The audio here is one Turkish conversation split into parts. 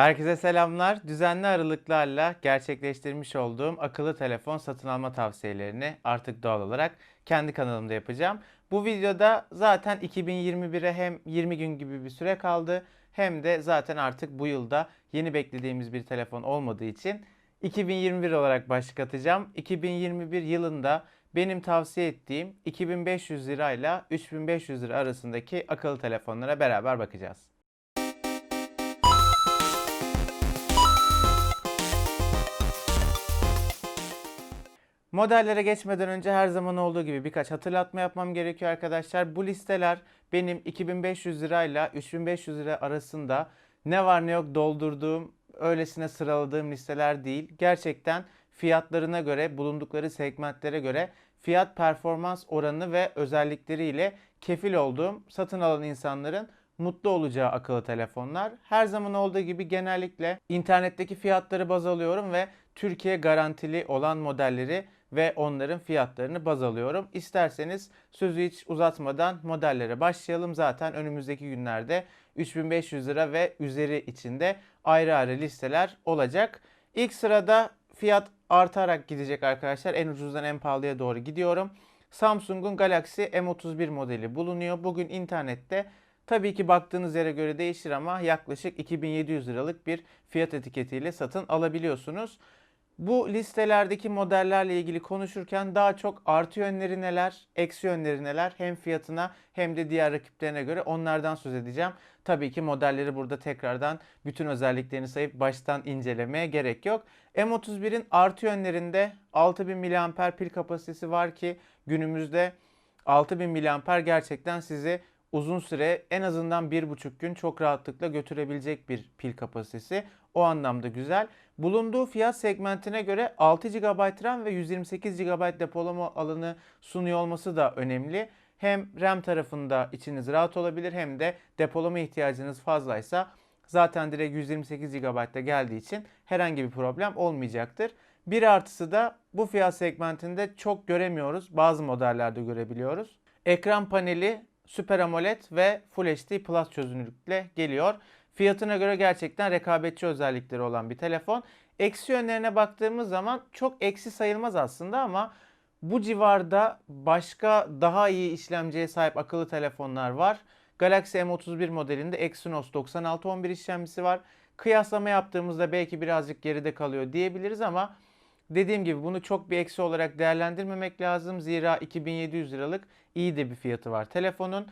Herkese selamlar. Düzenli aralıklarla gerçekleştirmiş olduğum akıllı telefon satın alma tavsiyelerini artık doğal olarak kendi kanalımda yapacağım. Bu videoda zaten 2021'e hem 20 gün gibi bir süre kaldı hem de zaten artık bu yılda yeni beklediğimiz bir telefon olmadığı için 2021 olarak başlık atacağım. 2021 yılında benim tavsiye ettiğim 2500 lirayla 3500 lira arasındaki akıllı telefonlara beraber bakacağız. Modellere geçmeden önce her zaman olduğu gibi birkaç hatırlatma yapmam gerekiyor arkadaşlar. Bu listeler benim 2500 lirayla 3500 lira arasında ne var ne yok doldurduğum, öylesine sıraladığım listeler değil. Gerçekten fiyatlarına göre, bulundukları segmentlere göre fiyat performans oranı ve özellikleriyle kefil olduğum satın alan insanların mutlu olacağı akıllı telefonlar. Her zaman olduğu gibi genellikle internetteki fiyatları baz alıyorum ve Türkiye garantili olan modelleri ve onların fiyatlarını baz alıyorum. İsterseniz sözü hiç uzatmadan modellere başlayalım. Zaten önümüzdeki günlerde 3500 lira ve üzeri içinde ayrı ayrı listeler olacak. İlk sırada fiyat artarak gidecek arkadaşlar. En ucuzdan en pahalıya doğru gidiyorum. Samsung'un Galaxy M31 modeli bulunuyor. Bugün internette Tabii ki baktığınız yere göre değişir ama yaklaşık 2700 liralık bir fiyat etiketiyle satın alabiliyorsunuz. Bu listelerdeki modellerle ilgili konuşurken daha çok artı yönleri neler, eksi yönleri neler hem fiyatına hem de diğer rakiplerine göre onlardan söz edeceğim. Tabii ki modelleri burada tekrardan bütün özelliklerini sayıp baştan incelemeye gerek yok. M31'in artı yönlerinde 6000 mAh pil kapasitesi var ki günümüzde 6000 mAh gerçekten sizi uzun süre en azından bir buçuk gün çok rahatlıkla götürebilecek bir pil kapasitesi. O anlamda güzel. Bulunduğu fiyat segmentine göre 6 GB RAM ve 128 GB depolama alanı sunuyor olması da önemli. Hem RAM tarafında içiniz rahat olabilir hem de depolama ihtiyacınız fazlaysa zaten direkt 128 GB'da geldiği için herhangi bir problem olmayacaktır. Bir artısı da bu fiyat segmentinde çok göremiyoruz. Bazı modellerde görebiliyoruz. Ekran paneli Super AMOLED ve Full HD Plus çözünürlükle geliyor. Fiyatına göre gerçekten rekabetçi özellikleri olan bir telefon. Eksi yönlerine baktığımız zaman çok eksi sayılmaz aslında ama bu civarda başka daha iyi işlemciye sahip akıllı telefonlar var. Galaxy M31 modelinde Exynos 9611 işlemcisi var. Kıyaslama yaptığımızda belki birazcık geride kalıyor diyebiliriz ama dediğim gibi bunu çok bir eksi olarak değerlendirmemek lazım. Zira 2700 liralık iyi de bir fiyatı var telefonun.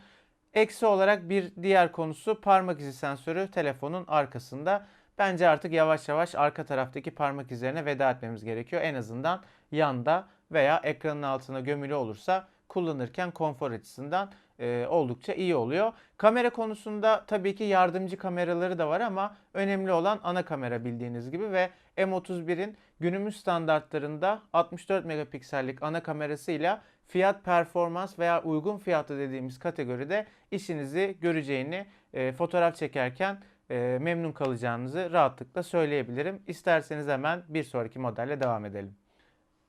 Eksi olarak bir diğer konusu parmak izi sensörü telefonun arkasında. Bence artık yavaş yavaş arka taraftaki parmak izlerine veda etmemiz gerekiyor. En azından yanda veya ekranın altına gömülü olursa kullanırken konfor açısından e, oldukça iyi oluyor. Kamera konusunda tabii ki yardımcı kameraları da var ama önemli olan ana kamera bildiğiniz gibi ve M31'in günümüz standartlarında 64 megapiksellik ana kamerasıyla fiyat performans veya uygun fiyatlı dediğimiz kategoride işinizi göreceğini e, fotoğraf çekerken e, memnun kalacağınızı rahatlıkla söyleyebilirim. İsterseniz hemen bir sonraki modelle devam edelim.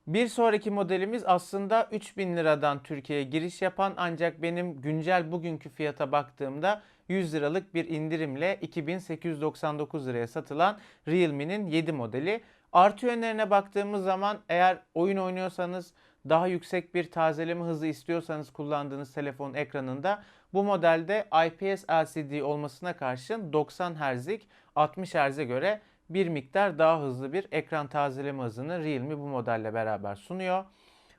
Bir sonraki modelimiz aslında 3000 liradan Türkiye'ye giriş yapan ancak benim güncel bugünkü fiyata baktığımda 100 liralık bir indirimle 2899 liraya satılan Realme'nin 7 modeli. Artı yönlerine baktığımız zaman eğer oyun oynuyorsanız daha yüksek bir tazeleme hızı istiyorsanız kullandığınız telefonun ekranında bu modelde IPS LCD olmasına karşın 90 Hz'lik 60 Hz'e göre bir miktar daha hızlı bir ekran tazeleme hızını Realme bu modelle beraber sunuyor.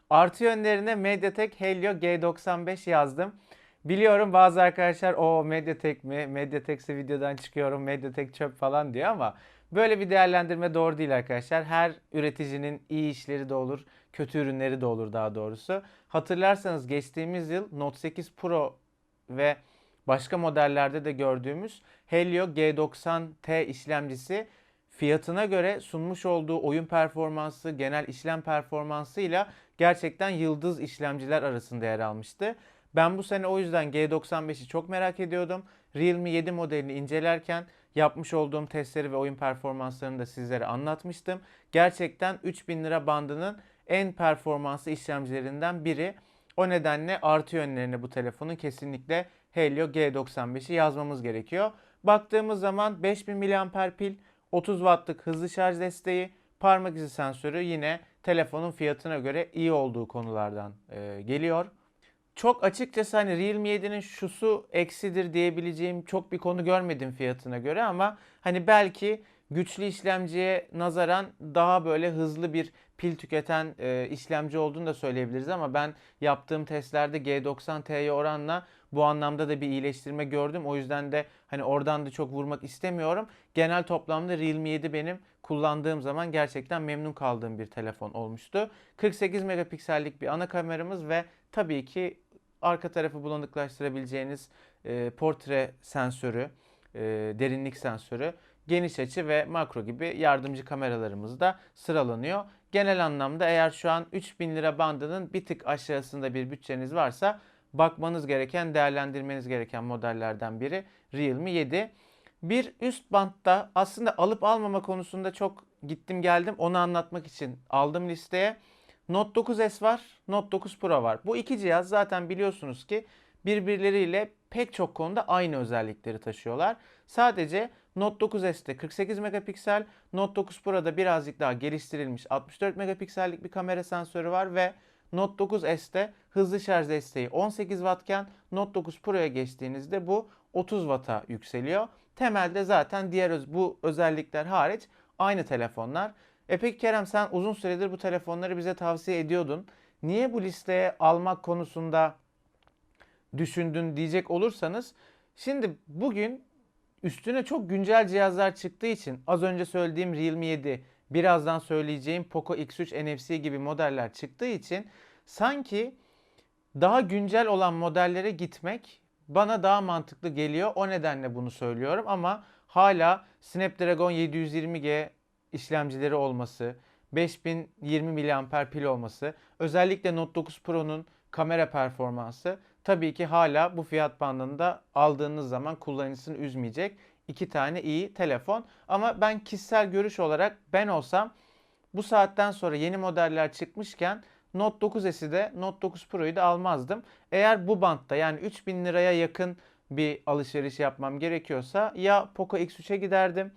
Artı yönlerine MediaTek Helio G95 yazdım. Biliyorum bazı arkadaşlar o Mediatek mi? Mediatek'se videodan çıkıyorum. Mediatek çöp falan diyor ama böyle bir değerlendirme doğru değil arkadaşlar. Her üreticinin iyi işleri de olur, kötü ürünleri de olur daha doğrusu. Hatırlarsanız geçtiğimiz yıl Note 8 Pro ve başka modellerde de gördüğümüz Helio G90T işlemcisi fiyatına göre sunmuş olduğu oyun performansı, genel işlem performansıyla gerçekten yıldız işlemciler arasında yer almıştı. Ben bu sene o yüzden G95'i çok merak ediyordum. Realme 7 modelini incelerken yapmış olduğum testleri ve oyun performanslarını da sizlere anlatmıştım. Gerçekten 3000 lira bandının en performanslı işlemcilerinden biri. O nedenle artı yönlerine bu telefonun kesinlikle Helio G95'i yazmamız gerekiyor. Baktığımız zaman 5000 mAh pil, 30 wattlık hızlı şarj desteği, parmak izi sensörü yine telefonun fiyatına göre iyi olduğu konulardan e, geliyor. Çok açıkçası hani Realme 7'nin şusu eksidir diyebileceğim çok bir konu görmedim fiyatına göre ama hani belki güçlü işlemciye nazaran daha böyle hızlı bir pil tüketen e, işlemci olduğunu da söyleyebiliriz ama ben yaptığım testlerde G90T'ye oranla bu anlamda da bir iyileştirme gördüm. O yüzden de hani oradan da çok vurmak istemiyorum. Genel toplamda Realme 7 benim kullandığım zaman gerçekten memnun kaldığım bir telefon olmuştu. 48 megapiksellik bir ana kameramız ve tabii ki arka tarafı bulanıklaştırabileceğiniz e, portre sensörü, e, derinlik sensörü, geniş açı ve makro gibi yardımcı kameralarımız da sıralanıyor. Genel anlamda eğer şu an 3000 lira bandının bir tık aşağısında bir bütçeniz varsa bakmanız gereken, değerlendirmeniz gereken modellerden biri Realme 7. Bir üst bantta aslında alıp almama konusunda çok gittim geldim onu anlatmak için aldım listeye. Note 9S var, Note 9 Pro var. Bu iki cihaz zaten biliyorsunuz ki birbirleriyle pek çok konuda aynı özellikleri taşıyorlar. Sadece Note 9S'te 48 megapiksel, Note 9 Pro'da birazcık daha geliştirilmiş 64 megapiksellik bir kamera sensörü var ve Note 9S'te hızlı şarj desteği 18 wattken Note 9 Pro'ya geçtiğinizde bu 30 Watt'a yükseliyor. Temelde zaten diğer öz- bu özellikler hariç aynı telefonlar. E peki Kerem sen uzun süredir bu telefonları bize tavsiye ediyordun. Niye bu listeye almak konusunda düşündün diyecek olursanız şimdi bugün üstüne çok güncel cihazlar çıktığı için az önce söylediğim Realme 7, birazdan söyleyeceğim Poco X3 NFC gibi modeller çıktığı için sanki daha güncel olan modellere gitmek bana daha mantıklı geliyor. O nedenle bunu söylüyorum ama hala Snapdragon 720G işlemcileri olması, 5020 mAh pil olması, özellikle Note 9 Pro'nun kamera performansı tabii ki hala bu fiyat bandında aldığınız zaman kullanıcısını üzmeyecek iki tane iyi telefon. Ama ben kişisel görüş olarak ben olsam bu saatten sonra yeni modeller çıkmışken Note 9S'i de Note 9 Pro'yu da almazdım. Eğer bu bantta yani 3000 liraya yakın bir alışveriş yapmam gerekiyorsa ya Poco X3'e giderdim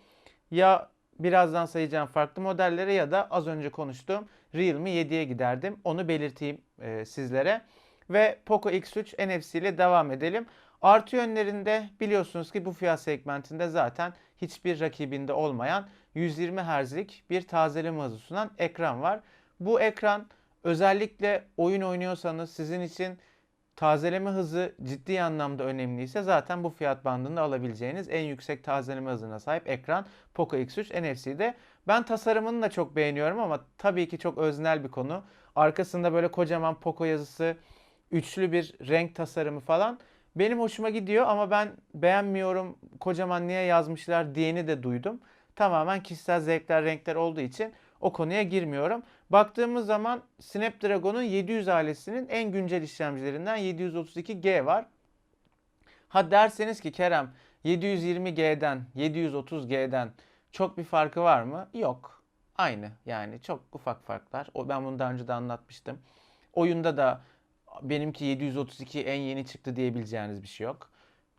ya birazdan sayacağım farklı modellere ya da az önce konuştuğum Realme 7'ye giderdim. Onu belirteyim e, sizlere. Ve Poco X3 NFC ile devam edelim. Artı yönlerinde biliyorsunuz ki bu fiyat segmentinde zaten hiçbir rakibinde olmayan 120 Hz'lik bir tazeleme hızı sunan ekran var. Bu ekran özellikle oyun oynuyorsanız sizin için tazeleme hızı ciddi anlamda önemliyse zaten bu fiyat bandında alabileceğiniz en yüksek tazeleme hızına sahip ekran Poco X3 NFC'de. Ben tasarımını da çok beğeniyorum ama tabii ki çok öznel bir konu. Arkasında böyle kocaman Poco yazısı, üçlü bir renk tasarımı falan benim hoşuma gidiyor ama ben beğenmiyorum kocaman niye yazmışlar diyeni de duydum. Tamamen kişisel zevkler, renkler olduğu için o konuya girmiyorum. Baktığımız zaman Snapdragon'un 700 ailesinin en güncel işlemcilerinden 732G var. Ha derseniz ki Kerem 720G'den 730G'den çok bir farkı var mı? Yok. Aynı yani çok ufak farklar. O ben bunu daha önce de anlatmıştım. Oyunda da benimki 732 en yeni çıktı diyebileceğiniz bir şey yok.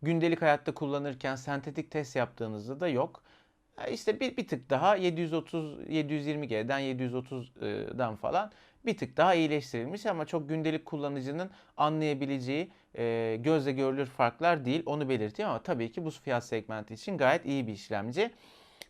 Gündelik hayatta kullanırken sentetik test yaptığınızda da yok. E, İşte bir, bir tık daha 730 720G'den 730'dan falan bir tık daha iyileştirilmiş ama çok gündelik kullanıcının anlayabileceği e, gözle görülür farklar değil. Onu belirteyim ama tabii ki bu fiyat segmenti için gayet iyi bir işlemci.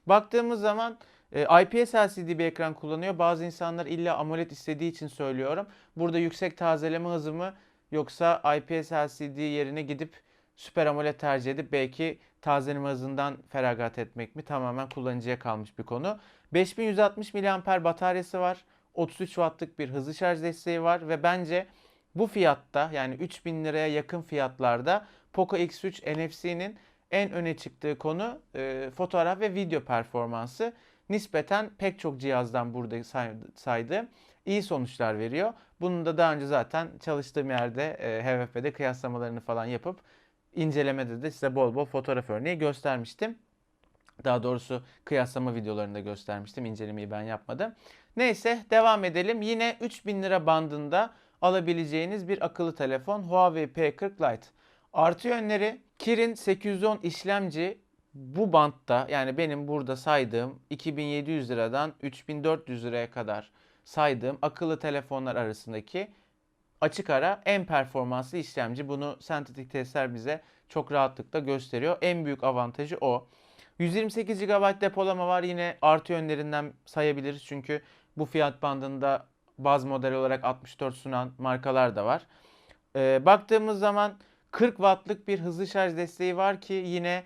Baktığımız zaman IPS LCD bir ekran kullanıyor. Bazı insanlar illa AMOLED istediği için söylüyorum. Burada yüksek tazeleme hızı mı yoksa IPS LCD yerine gidip Super AMOLED tercih edip belki tazeleme hızından feragat etmek mi tamamen kullanıcıya kalmış bir konu. 5160 mAh bataryası var. 33 wattlık bir hızlı şarj desteği var ve bence bu fiyatta yani 3000 liraya yakın fiyatlarda Poco X3 NFC'nin en öne çıktığı konu e, fotoğraf ve video performansı. Nispeten pek çok cihazdan burada say- saydığım iyi sonuçlar veriyor. Bunun da daha önce zaten çalıştığım yerde e, HVF'de kıyaslamalarını falan yapıp incelemede de size bol bol fotoğraf örneği göstermiştim. Daha doğrusu kıyaslama videolarında göstermiştim. İncelemeyi ben yapmadım. Neyse devam edelim. Yine 3000 lira bandında alabileceğiniz bir akıllı telefon Huawei P40 Lite. Artı yönleri Kirin 810 işlemci bu bantta yani benim burada saydığım 2700 liradan 3400 liraya kadar saydığım akıllı telefonlar arasındaki açık ara en performanslı işlemci. Bunu sentetik testler bize çok rahatlıkla gösteriyor. En büyük avantajı o. 128 GB depolama var. Yine artı yönlerinden sayabiliriz. Çünkü bu fiyat bandında baz model olarak 64 sunan markalar da var. Ee, baktığımız zaman 40 wattlık bir hızlı şarj desteği var ki yine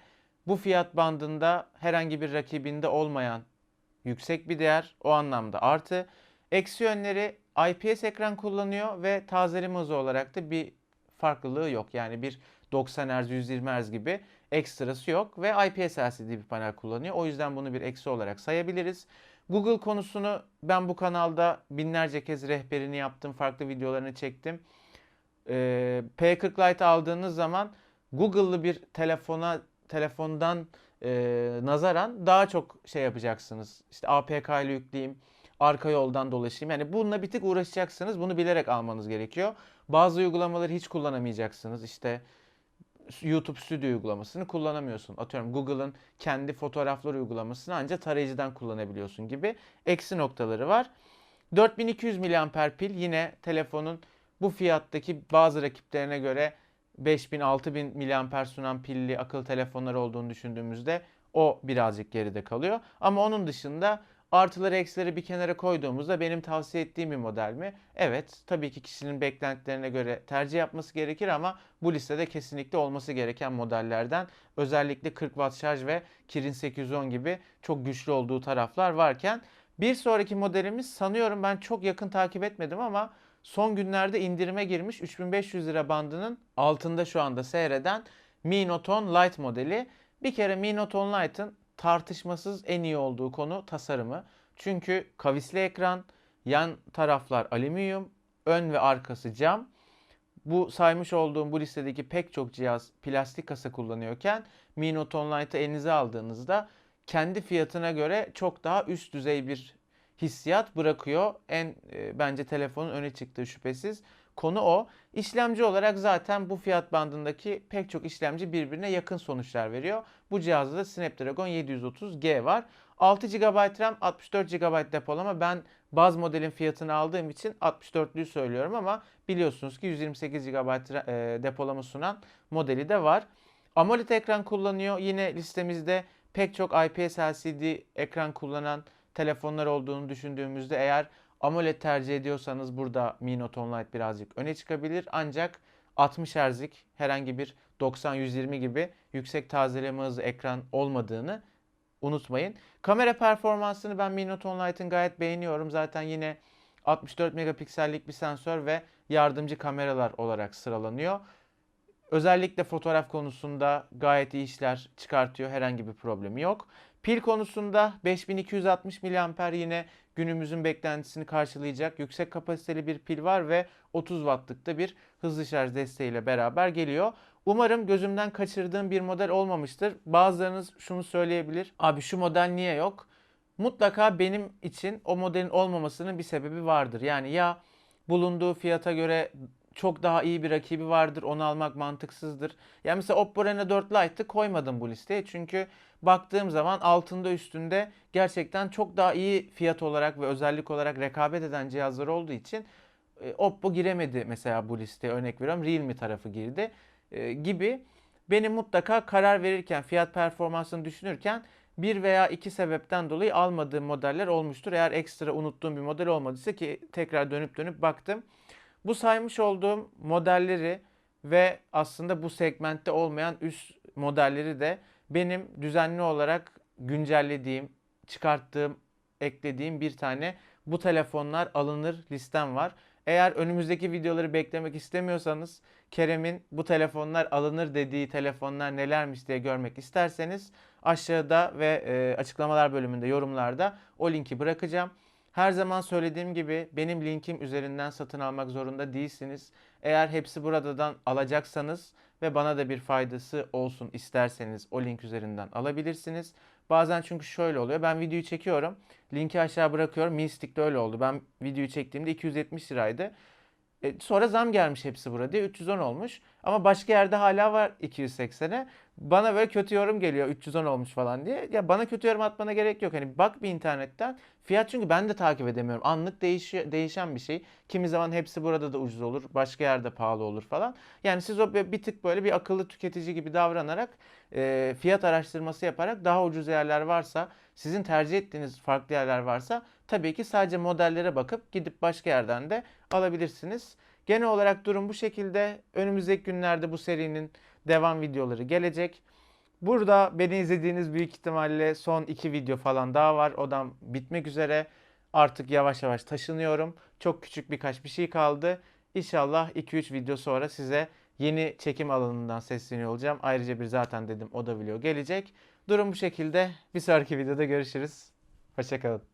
bu fiyat bandında herhangi bir rakibinde olmayan yüksek bir değer o anlamda artı. Eksi yönleri IPS ekran kullanıyor ve tazeleme hızı olarak da bir farklılığı yok. Yani bir 90 Hz 120 Hz gibi ekstrası yok ve IPS LCD bir panel kullanıyor. O yüzden bunu bir eksi olarak sayabiliriz. Google konusunu ben bu kanalda binlerce kez rehberini yaptım, farklı videolarını çektim. Ee, P40 Lite aldığınız zaman Google'lı bir telefona telefondan e, nazaran daha çok şey yapacaksınız. İşte APK ile yükleyeyim, arka yoldan dolaşayım. Yani bununla bir tık uğraşacaksınız. Bunu bilerek almanız gerekiyor. Bazı uygulamaları hiç kullanamayacaksınız. İşte YouTube Studio uygulamasını kullanamıyorsun. Atıyorum Google'ın kendi fotoğraflar uygulamasını ancak tarayıcıdan kullanabiliyorsun gibi eksi noktaları var. 4200 mAh pil yine telefonun bu fiyattaki bazı rakiplerine göre 5000-6000 mAh sunan pilli akıllı telefonlar olduğunu düşündüğümüzde o birazcık geride kalıyor. Ama onun dışında artıları eksileri bir kenara koyduğumuzda benim tavsiye ettiğim bir model mi? Evet tabii ki kişinin beklentilerine göre tercih yapması gerekir ama bu listede kesinlikle olması gereken modellerden özellikle 40 watt şarj ve Kirin 810 gibi çok güçlü olduğu taraflar varken bir sonraki modelimiz sanıyorum ben çok yakın takip etmedim ama son günlerde indirime girmiş 3500 lira bandının altında şu anda seyreden Mi Note 10 Lite modeli. Bir kere Mi Note 10 Lite'ın tartışmasız en iyi olduğu konu tasarımı. Çünkü kavisli ekran, yan taraflar alüminyum, ön ve arkası cam. Bu saymış olduğum bu listedeki pek çok cihaz plastik kasa kullanıyorken Mi Note 10 Lite'ı elinize aldığınızda kendi fiyatına göre çok daha üst düzey bir hissiyat bırakıyor. En e, bence telefonun öne çıktığı şüphesiz konu o. İşlemci olarak zaten bu fiyat bandındaki pek çok işlemci birbirine yakın sonuçlar veriyor. Bu cihazda da Snapdragon 730G var. 6 GB RAM, 64 GB depolama. Ben baz modelin fiyatını aldığım için 64'lüyü söylüyorum ama biliyorsunuz ki 128 GB e, depolama sunan modeli de var. AMOLED ekran kullanıyor. Yine listemizde pek çok IPS LCD ekran kullanan telefonlar olduğunu düşündüğümüzde eğer AMOLED tercih ediyorsanız burada Mi Note 10 Lite birazcık öne çıkabilir. Ancak 60 Hz'lik herhangi bir 90-120 gibi yüksek tazeleme hızı ekran olmadığını unutmayın. Kamera performansını ben Mi Note 10 Lite'ın gayet beğeniyorum. Zaten yine 64 megapiksellik bir sensör ve yardımcı kameralar olarak sıralanıyor. Özellikle fotoğraf konusunda gayet iyi işler çıkartıyor. Herhangi bir problemi yok. Pil konusunda 5260 mAh yine günümüzün beklentisini karşılayacak yüksek kapasiteli bir pil var ve 30 wattlıkta bir hızlı şarj desteğiyle beraber geliyor. Umarım gözümden kaçırdığım bir model olmamıştır. Bazılarınız şunu söyleyebilir. Abi şu model niye yok? Mutlaka benim için o modelin olmamasının bir sebebi vardır. Yani ya bulunduğu fiyata göre çok daha iyi bir rakibi vardır. Onu almak mantıksızdır. Yani mesela Oppo Reno 4 Lite'ı koymadım bu listeye. Çünkü baktığım zaman altında üstünde gerçekten çok daha iyi fiyat olarak ve özellik olarak rekabet eden cihazlar olduğu için e, Oppo giremedi mesela bu listeye örnek veriyorum. Realme tarafı girdi e, gibi. Benim mutlaka karar verirken fiyat performansını düşünürken bir veya iki sebepten dolayı almadığım modeller olmuştur. Eğer ekstra unuttuğum bir model olmadıysa ki tekrar dönüp dönüp baktım. Bu saymış olduğum modelleri ve aslında bu segmentte olmayan üst modelleri de benim düzenli olarak güncellediğim, çıkarttığım, eklediğim bir tane bu telefonlar alınır listem var. Eğer önümüzdeki videoları beklemek istemiyorsanız Kerem'in bu telefonlar alınır dediği telefonlar nelermiş diye görmek isterseniz aşağıda ve e, açıklamalar bölümünde yorumlarda o linki bırakacağım. Her zaman söylediğim gibi benim linkim üzerinden satın almak zorunda değilsiniz. Eğer hepsi buradan alacaksanız ve bana da bir faydası olsun isterseniz o link üzerinden alabilirsiniz. Bazen çünkü şöyle oluyor. Ben videoyu çekiyorum. Linki aşağı bırakıyorum. Mystic'te öyle oldu. Ben videoyu çektiğimde 270 liraydı. E, sonra zam gelmiş hepsi burada diye 310 olmuş. Ama başka yerde hala var 280'e. Bana böyle kötü yorum geliyor 310 olmuş falan diye. Ya bana kötü yorum atmana gerek yok. Hani bak bir internetten. Fiyat çünkü ben de takip edemiyorum. Anlık değişiyor, değişen bir şey. Kimi zaman hepsi burada da ucuz olur. Başka yerde pahalı olur falan. Yani siz o bir tık böyle bir akıllı tüketici gibi davranarak e, fiyat araştırması yaparak daha ucuz yerler varsa sizin tercih ettiğiniz farklı yerler varsa tabii ki sadece modellere bakıp gidip başka yerden de alabilirsiniz. Genel olarak durum bu şekilde. Önümüzdeki günlerde bu serinin devam videoları gelecek. Burada beni izlediğiniz büyük ihtimalle son iki video falan daha var. Odam bitmek üzere. Artık yavaş yavaş taşınıyorum. Çok küçük birkaç bir şey kaldı. İnşallah 2-3 video sonra size yeni çekim alanından sesleniyor olacağım. Ayrıca bir zaten dedim oda vlog gelecek. Durum bu şekilde. Bir sonraki videoda görüşürüz. Hoşçakalın.